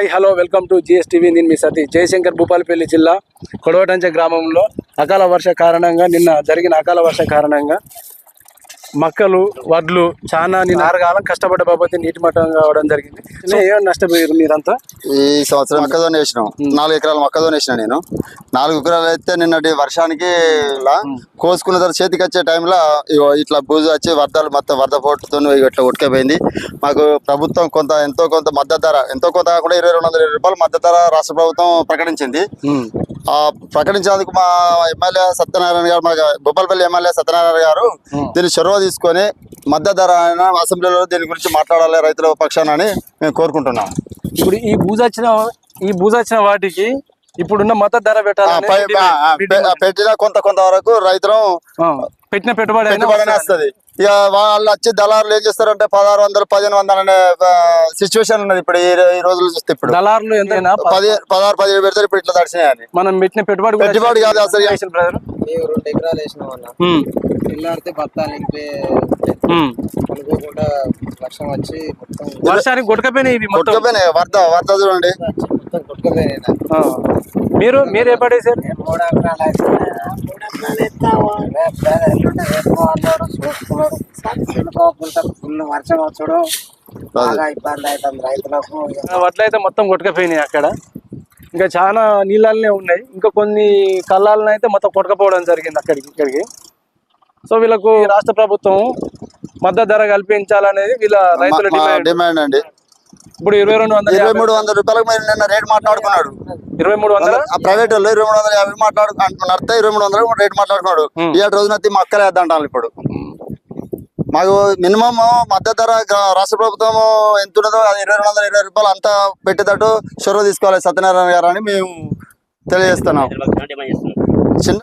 Hi hello welcome to GSTV. నేను మీ సతీ జయశంకర్ భూపాలపల్లి జిల్లా కొడవటంచ గ్రామంలో అకాల వర్ష కారణంగా నిన్న జరిగిన అకాల వర్ష కారణంగా మక్కలు వడ్లు చాలా నేను ఆరుగాలం కష్టపడ్డ బాబతి నీటి మట్టం కావడం జరిగింది. ఏం నష్టపోయారు మీరంతా? ఈ సంవత్సరం మొక్కజొన్న వేసినాం. నాలుగు ఎకరాలు మొక్కజొన్న వేసిన నేను. నాలుగు ఎకరాలు అయితే నిన్నటి వర్షానికి ఇలా కోసుకున్న తర్వాత చేతికి వచ్చే టైంలో ఇట్లా బూజు వచ్చి వరదలు మొత్తం వరద పోటుతో ఇట్లా ఉట్కపోయింది మాకు ప్రభుత్వం కొంత ఎంతో కొంత మద్దతు ధర ఎంతో కొంత కాకుండా ఇరవై రెండు వందల ఇరవై రూపాయలు మద్దతు ధర రాష్ట్ర ప్రభుత్వం ప్రకటించింది. ఆ ప్రకటించినందుకు మా ఎమ్మెల్యే సత్యనారాయణ గారు మా భూపాలపల్లి ఎమ్మెల్యే సత్యనారాయణ గారు దీన్ని చొరవ తీసుకొని మద్దతు ధర ఆయన అసెంబ్లీలో దీని గురించి మాట్లాడాలి రైతుల పక్షాన అని మేము కోరుకుంటున్నాం. ఇప్పుడు ఈ బూజ వచ్చిన ఈ బూజ వచ్చిన వాటికి ఇప్పుడున్న మద్దతు ధర ఆ, పై- పెట్టాలని ఆ, ఆ, పె- పెట్టిన కొంత కొంత వరకు రైతులు పెట్టిన పెట్టుబడి పెట్టుబడి వస్తుంది. ఇక వాళ్ళు వచ్చి దళారులు ఏం చేస్తారంటే పదహారు వందలు పదిహేను వందలు అనే సిచ్యువేషన్ ఉన్నది ఇప్పుడు ఈ ఈ రోజులు చూస్తే ఇప్పుడు. దళారులు ఎంతైనా పది పదహారు పదిహేడు పెడతారు ఇప్పుడు ఇట్లా దర్శనం మనం పెట్టిన పెట్టుబడి కూడా పెట్టుబడి కాదు అసలు. రెండు ఎకరాలు వేసినాం అన్న. పిల్లాడితే బత్తాలు ఉమ్. అనుకోకుండా వర్షం వచ్చి మొత్తం వర్షానికి మొత్తం? కొట్టుకుపోయినాయి వరద వరద చూడండి. మీరు మీరు ఏ పడేసారు మూడు ఎకరాలు అయిపోయినాయి. మూడు ఎకరాలు ఎత్తాము. రేపు వేరే ఎల్లుండి రేపు అన్నారు చూసుకున్నారు వెళ్ళిపోకుండా ఫుల్ వర్షం వచ్చుడు. బాగా ఇబ్బంది అవుతుంది రైతులకు. వడ్లు అయితే మొత్తం కొట్టుకపోయినాయి అక్కడ. ఇంకా చాలా నీళ్ళనే ఉన్నాయి. ఇంకా కొన్ని కళ్ళాలను అయితే మొత్తం కొట్టుకపోవడం జరిగింది అక్కడికి ఇక్కడికి. సో వీళ్ళకు రాష్ట్ర ప్రభుత్వం మద్దతు ధర కల్పించాలనేది వీళ్ళ రైతుల డిమాండ్ అండి. ఇప్పుడు ఇరవై రెండు వందల ఇరవై మూడు వందల రూపాయలకు మీరు నిన్న రేట్ మాట్లాడుకున్నాడు. ఇరవై మూడు వందల? ఆ ప్రైవేట్ వాళ్ళు ఇరవై మూడు వందల యాభై మాట్లాడు నడితే ఇరవై మూడు వందలు రేట్ మాట్లాడుకున్నాడు. ఈ రోజున మా అక్కలే వేద్దాంటాను ఇప్పుడు. మాకు మినిమం మద్దతు ధర రాష్ట్ర ప్రభుత్వం ఎంత ఉన్నదో అది ఇరవై రెండు వందల ఇరవై రూపాయలు అంతా పెట్టేటట్టు చొరవ తీసుకోవాలి సత్యనారాయణ గారు అని మేము తెలియజేస్తున్నాం. చిన్న